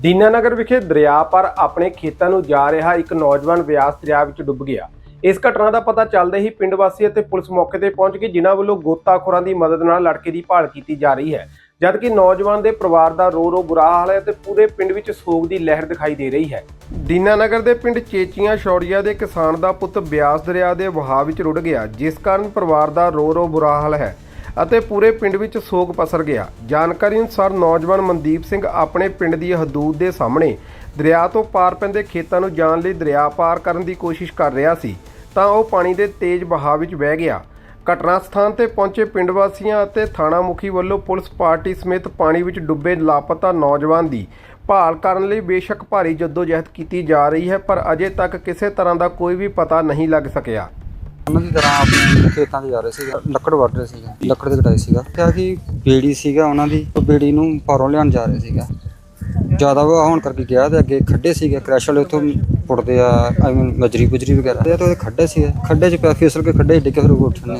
ਦੀਨਾਨਗਰ ਵਿਖੇ ਦਰਿਆ ਪਰ ਆਪਣੇ ਖੇਤਾਂ ਨੂੰ ਜਾ ਰਿਹਾ ਇੱਕ ਨੌਜਵਾਨ ਵਿਆਸ ਦਰਿਆ ਵਿੱਚ ਡੁੱਬ ਗਿਆ। ਇਸ ਘਟਨਾ ਦਾ ਪਤਾ ਚੱਲਦੇ ਹੀ ਪਿੰਡ ਵਾਸੀ ਅਤੇ ਪੁਲਿਸ ਮੌਕੇ ਤੇ ਪਹੁੰਚ ਗਈ ਜਿਨ੍ਹਾਂ ਵੱਲੋਂ ਗੋਤਾਖੋਰਾਂ ਦੀ ਮਦਦ ਨਾਲ ਲੜਕੇ ਦੀ ਭਾਲ ਕੀਤੀ ਜਾ ਰਹੀ ਹੈ। ਜਦਕਿ ਨੌਜਵਾਨ ਦੇ ਪਰਿਵਾਰ ਦਾ ਰੋ ਰੋ ਬੁਰਾ ਹਾਲ ਹੈ ਤੇ ਪੂਰੇ ਪਿੰਡ ਵਿੱਚ ਸੋਗ ਦੀ ਲਹਿਰ ਦਿਖਾਈ ਦੇ ਰਹੀ ਹੈ। ਦੀਨਾਨਗਰ ਦੇ ਪਿੰਡ ਚੇਚੀਆਂ ਸ਼ੌੜੀਆ ਦੇ ਕਿਸਾਨ ਦਾ ਪੁੱਤ ਬਿਆਸ ਦਰਿਆ ਦੇ ਵਹਾਅ ਵਿੱਚ ਰੁੜ ਗਿਆ, ਜਿਸ ਕਾਰਨ ਪਰਿਵਾਰ ਦਾ ਰੋ ਰੋ ਬੁਰਾ ਹਾਲ ਹੈ। ਅਤੇ ਪੂਰੇ ਪਿੰਡ ਵਿੱਚ ਸੋਗ ਪਸਰ ਗਿਆ। ਜਾਣਕਾਰੀ ਅਨੁਸਾਰ ਨੌਜਵਾਨ ਮਨਦੀਪ ਸਿੰਘ ਆਪਣੇ ਪਿੰਡ ਦੀ ਹਦੂਦ ਦੇ ਸਾਹਮਣੇ ਦਰਿਆ ਤੋਂ ਪਾਰ ਪੈਂਦੇ ਖੇਤਾਂ ਨੂੰ ਜਾਣ ਲਈ ਦਰਿਆ ਪਾਰ ਕਰਨ ਦੀ ਕੋਸ਼ਿਸ਼ ਕਰ ਰਿਹਾ ਸੀ, ਤਾਂ ਉਹ ਪਾਣੀ ਦੇ ਤੇਜ਼ ਵਹਾਅ ਵਿੱਚ ਵਹਿ ਗਿਆ। ਘਟਨਾ ਸਥਾਨ ਤੇ ਪਹੁੰਚੇ ਪਿੰਡ ਵਾਸੀਆਂ ਅਤੇ ਥਾਣਾ ਮੁਖੀ ਵੱਲੋਂ ਪੁਲਿਸ ਪਾਰਟੀ ਸਮੇਤ ਪਾਣੀ ਵਿੱਚ ਡੁੱਬੇ ਲਾਪਤਾ ਨੌਜਵਾਨ ਦੀ ਭਾਲ ਕਰਨ ਲਈ ਬੇਸ਼ੱਕ ਭਾਰੀ ਜਹਿਦ ਕੀਤੀ ਜਾ ਰਹੀ ਹੈ, ਪਰ ਅਜੇ ਤੱਕ ਕਿਸੇ ਤਰ੍ਹਾਂ ਦਾ ਕੋਈ ਵੀ ਪਤਾ ਨਹੀਂ ਲੱਗ ਸਕਿਆ। ਉਹਨਾਂ ਦੀ ਤਰ੍ਹਾਂ ਆਪਣੇ ਖੇਤਾਂ 'ਚ ਜਾ ਰਹੇ ਸੀਗੇ, ਲੱਕੜ ਵੱਢ ਰਹੇ ਸੀਗੇ, ਲੱਕੜ ਦੇ ਕਟਾਈ ਸੀਗਾ। ਕਿਹਾ ਕਿ ਬੇੜੀ ਸੀਗਾ ਉਹਨਾਂ ਦੀ, ਉਹ ਬੇੜੀ ਨੂੰ ਪਾਰੋਂ ਲਿਆਉਣ ਜਾ ਰਹੇ ਸੀਗਾ। ਜ਼ਿਆਦਾ ਵਹਾਅ ਹੋਣ ਕਰਕੇ ਗਿਆ ਤੇ ਅੱਗੇ ਖੱਡੇ ਸੀਗੇ, ਕ੍ਰੈਸ਼ ਵਾਲੇ ਉੱਥੋਂ ਪੁੱਟਦੇ ਆ, ਆਈ ਮੀਨ ਮਜਰੀ ਗੁਜਰੀ ਵਗੈਰਾ। ਤੇ ਉਹਦੇ ਖੱਡੇ ਸੀਗੇ, ਖੱਡੇ 'ਚ ਪਿਆ ਫਿਸਲ ਕੇ ਖੱਡੇ ਡਿੱਗੇ, ਫਿਰ ਉਹ ਉੱਠਣੇ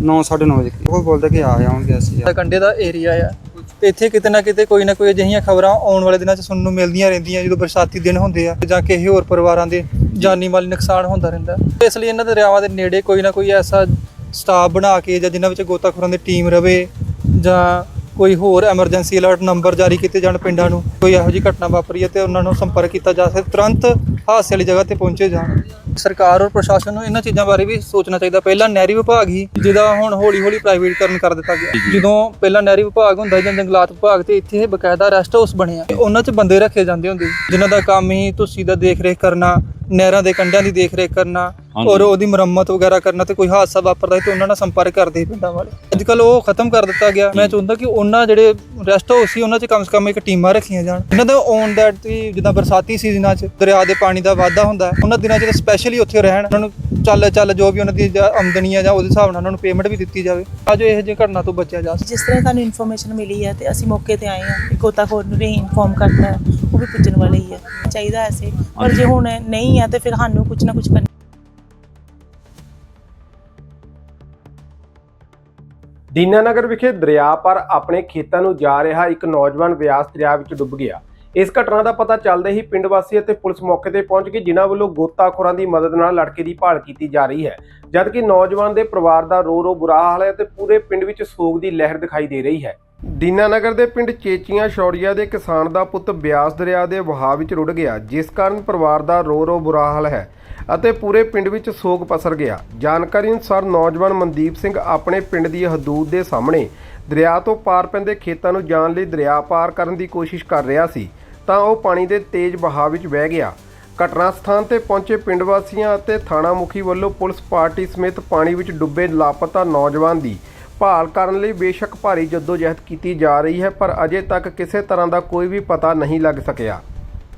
9 9:30 ਵਜੇ, ਉਹ ਬੋਲਦਾ ਕਿ ਆ ਜਾਵਾਂਗੇ ਅਸੀਂ। ਦਾ ਕੰਡੇ ਦਾ ਏਰੀਆ ਆ। ਤੇ ਇੱਥੇ ਕਿਤੇ ਨਾ ਕਿਤੇ ਕੋਈ ਨਾ ਕੋਈ ਅਜਿਹੀਆਂ ਖਬਰਾਂ ਆਉਣ ਵਾਲੇ ਦਿਨਾਂ 'ਚ ਸੁਣਨ ਨੂੰ ਮਿਲਦੀਆਂ ਰਹਿੰਦੀਆਂ, ਜਦੋਂ ਬਰਸਾਤੀ ਦਿਨ ਹੁੰਦੇ ਆ, ਜਾਂ ਕਿਸੇ ਹੋਰ ਪਰਿਵਾਰਾਂ ਦੇ ਜਾਨੀ ਮਾਲੀ ਨੁਕਸਾਨ ਹੁੰਦਾ ਰਹਿੰਦਾ। ਇਸ ਲਈ ਇਹਨਾਂ ਦਰਿਆਵਾਂ ਦੇ ਨੇੜੇ ਕੋਈ ਨਾ ਕੋਈ ਐਸਾ ਸਟਾਫ ਬਣਾ ਕੇ ਜਾਂ ਜਿਨ੍ਹਾਂ ਵਿੱਚ ਗੋਤਾਖੋਰਾਂ ਦੀ ਟੀਮ ਰਵੇ ਜਾਂ ਕੋਈ ਹੋਰ ਐਮਰਜੈਂਸੀ ਅਲਰਟ ਨੰਬਰ ਜਾਰੀ ਕੀਤੇ ਜਾਣ ਪਿੰਡਾਂ ਨੂੰ ਕੋਈ ਇਹੋ ਜਿਹੀ ਘਟਨਾ ਵਾਪਰੀ ਹੈ ਤੇ ਉਹਨਾਂ ਨੂੰ ਸੰਪਰਕ ਕੀਤਾ ਜਾ ਸਕੇ ਤੁਰੰਤ ਹਾਦਸੇ ਵਾਲੀ ਜਗ੍ਹਾ ਤੇ ਪਹੁੰਚੇ ਜਾਣ। ਸਰਕਾਰ ਔਰ ਪ੍ਰਸ਼ਾਸਨ ਨੂੰ ਇਹਨਾਂ ਚੀਜ਼ਾਂ ਬਾਰੇ ਵੀ ਸੋਚਣਾ ਚਾਹੀਦਾ। ਪਹਿਲਾਂ ਨਹਿਰੀ ਵਿਭਾਗ ਹੀ ਜਿਹਦਾ ਹੁਣ ਹੌਲੀ-ਹੌਲੀ ਪ੍ਰਾਈਵੇਟਕਰਨ ਕਰ ਦਿੱਤਾ ਗਿਆ। ਜਦੋਂ ਪਹਿਲਾਂ ਨਹਿਰੀ ਵਿਭਾਗ ਹੁੰਦਾ ਜਾਂ ਜੰਗਲਾਤ ਵਿਭਾਗ ਤੇ ਇੱਥੇ ਇਹ ਬਕਾਇਦਾ ਰੈਸਟ ਹਾਊਸ ਬਣਿਆ। ਉਹਨਾਂ 'ਚ ਬੰਦੇ ਰੱਖੇ ਜਾਂਦੇ ਹੁੰਦੇ ਜਿਨ੍ਹਾਂ ਦਾ ਕੰਮ ਹੀ ਤੁਸੀਂ ਦਾ ਦੇਖ-ਰੇਖ ਕਰਨਾ ਨਹਿਰਾਂ ਦੇ ਕੰਢਿਆਂ ਦੀ ਦੇਖ-ਰੇਖ ਕਰਨਾ ਔਰ ਉਹਦੀ ਮੁਰੰਮਤ ਵਗੈਰਾ ਕਰਨਾ ਤੇ ਕੋਈ ਹਾਦਸਾ ਵਾਪਰਦਾ ਸੀ ਤੇ ਉਹਨਾਂ ਨਾਲ ਸੰਪਰਕ ਕਰਦੇ ਸੀ ਪਿੰਡਾਂ ਵਾਲੇ। ਅੱਜ ਕੱਲ ਉਹ ਖਤਮ ਕਰ ਦਿੱਤਾ ਗਿਆ। ਮੈਂ ਚਾਹੁੰਦਾ ਕਿ ਉਹਨਾਂ ਜਿਹੜੇ ਰੈਸਟ ਹਾਊਸ ਸੀ ਉਹਨਾਂ 'ਚ ਕਮ ਸੇ ਕਮ ਇੱਕ ਟੀਮਾਂ ਰੱਖੀਆਂ ਜਾਣ। ਇਹਨਾਂ ਦਾ ਔਨ ਦੈਟ ਜਿੱਦਾਂ ਬਰਸਾਤੀ ਸੀਜ਼ਨਾਂ 'ਚ ਦਰਿਆ ਦੇ ਪਾਣੀ ਦਾ ਵਾਧਾ ਹੁੰਦਾ ਹੈ ਉਹਨਾਂ ਦਿਨਾਂ 'ਚ ਸਪੈਸ਼ਲੀ ਉੱਥੇ ਰਹਿਣ ਉਹਨਾਂ ਨੂੰ ਚੱਲ ਚੱਲ ਜੋ ਵੀ ਉਹਨਾਂ ਦੀ ਜਾਂ ਆਮਦਨੀ ਹੈ ਜਾਂ ਉਹਦੇ ਹਿਸਾਬ ਨਾਲ ਉਹਨਾਂ ਨੂੰ ਪੇਮੈਂਟ ਵੀ ਦਿੱਤੀ ਜਾਵੇ। ਤਾਂ ਜੋ ਇਹੋ ਜਿਹੀ ਘਟਨਾ ਤੋਂ ਬਚਿਆ ਜਾ ਸਕੇ। ਜਿਸ ਤਰ੍ਹਾਂ ਸਾਨੂੰ ਇਨਫੋਰਮੇਸ਼ਨ ਮਿਲੀ ਹੈ ਤੇ ਅਸੀਂ ਮੌਕੇ ਤੇ ਆਏ ਹਾਂ ਕਿ ਗੋਤਾਖੋਰ ਨੂੰ ਵੀ ਇਨਫੋਰਮ ਕਰਤਾ ਹੈ ਉਹ ਵੀ ਪੁੱਜਣ ਵਾਲੇ ਹੀ ਹੈ। ਚਾਹੀਦਾ ਐਸੇ ਪਰ ਜੇ ਹੁਣ ਨਹੀਂ ਹੈ ਤੇ ਫਿਰ ਸਾਨੂੰ ਕੁਝ ਨਾ ਕੁਝ ਕਰਨਾ ਦੀਨਾਨਗਰ ਵਿਖੇ ਦਰਿਆ ਪਰ ਆਪਣੇ ਖੇਤਾਂ ਨੂੰ ਜਾ ਰਿਹਾ ਇੱਕ ਨੌਜਵਾਨ ਵਿਆਸ ਦਰਿਆ ਵਿੱਚ ਡੁੱਬ ਗਿਆ। ਇਸ ਘਟਨਾ ਦਾ ਪਤਾ ਚੱਲਦੇ ਹੀ ਪਿੰਡ ਵਾਸੀ ਅਤੇ ਪੁਲਿਸ ਮੌਕੇ ਤੇ ਪਹੁੰਚ ਗਈ ਜਿਨ੍ਹਾਂ ਵੱਲੋਂ ਗੋਤਾਖੋਰਾਂ ਦੀ ਮਦਦ ਨਾਲ ਲੜਕੇ ਦੀ ਭਾਲ ਕੀਤੀ ਜਾ ਰਹੀ ਹੈ। ਜਦਕਿ ਨੌਜਵਾਨ ਦੇ ਪਰਿਵਾਰ ਦਾ ਰੋ ਰੋ ਬੁਰਾ ਹਾਲ ਹੈ ਤੇ ਪੂਰੇ ਪਿੰਡ ਵਿੱਚ ਸੋਗ ਦੀ ਲਹਿਰ ਦਿਖਾਈ ਦੇ ਰਹੀ ਹੈ। ਦੀਨਾਨਗਰ ਦੇ ਪਿੰਡ ਚੇਚੀਆਂ ਸ਼ੌੜੀਆ ਦੇ ਕਿਸਾਨ ਦਾ ਪੁੱਤ ਬਿਆਸ ਦਰਿਆ ਦੇ ਵਹਾਅ ਵਿੱਚ ਰੁੜ ਗਿਆ, ਜਿਸ ਕਾਰਨ ਪਰਿਵਾਰ ਦਾ ਰੋ ਰੋ ਬੁਰਾ ਹਾਲ ਹੈ। ਅਤੇ ਪੂਰੇ ਪਿੰਡ ਵਿੱਚ ਸੋਗ ਪਸਰ ਗਿਆ। ਜਾਣਕਾਰੀ ਅਨੁਸਾਰ ਨੌਜਵਾਨ ਮਨਦੀਪ ਸਿੰਘ ਆਪਣੇ ਪਿੰਡ ਦੀ ਹਦੂਦ ਦੇ ਸਾਹਮਣੇ ਦਰਿਆ ਤੋਂ ਪਾਰ ਪੈਂਦੇ ਖੇਤਾਂ ਨੂੰ ਜਾਣ ਲਈ ਦਰਿਆ ਪਾਰ ਕਰਨ ਦੀ ਕੋਸ਼ਿਸ਼ ਕਰ ਰਿਹਾ ਸੀ, ਤਾਂ ਉਹ ਪਾਣੀ ਦੇ ਤੇਜ਼ ਵਹਾਅ ਵਿੱਚ ਵਹਿ ਗਿਆ। ਘਟਨਾ ਸਥਾਨ ਤੇ ਪਹੁੰਚੇ ਪਿੰਡ ਵਾਸੀਆਂ ਅਤੇ ਥਾਣਾ ਮੁਖੀ ਵੱਲੋਂ ਪੁਲਿਸ ਪਾਰਟੀ ਸਮੇਤ ਪਾਣੀ ਵਿੱਚ ਡੁੱਬੇ ਲਾਪਤਾ ਨੌਜਵਾਨ ਦੀ ਭਾਲ ਕਰਨ ਲਈ ਬੇਸ਼ੱਕ ਭਾਰੀ ਜਹਿਦ ਕੀਤੀ ਜਾ ਰਹੀ ਹੈ, ਪਰ ਅਜੇ ਤੱਕ ਕਿਸੇ ਤਰ੍ਹਾਂ ਦਾ ਕੋਈ ਵੀ ਪਤਾ ਨਹੀਂ ਲੱਗ ਸਕਿਆ।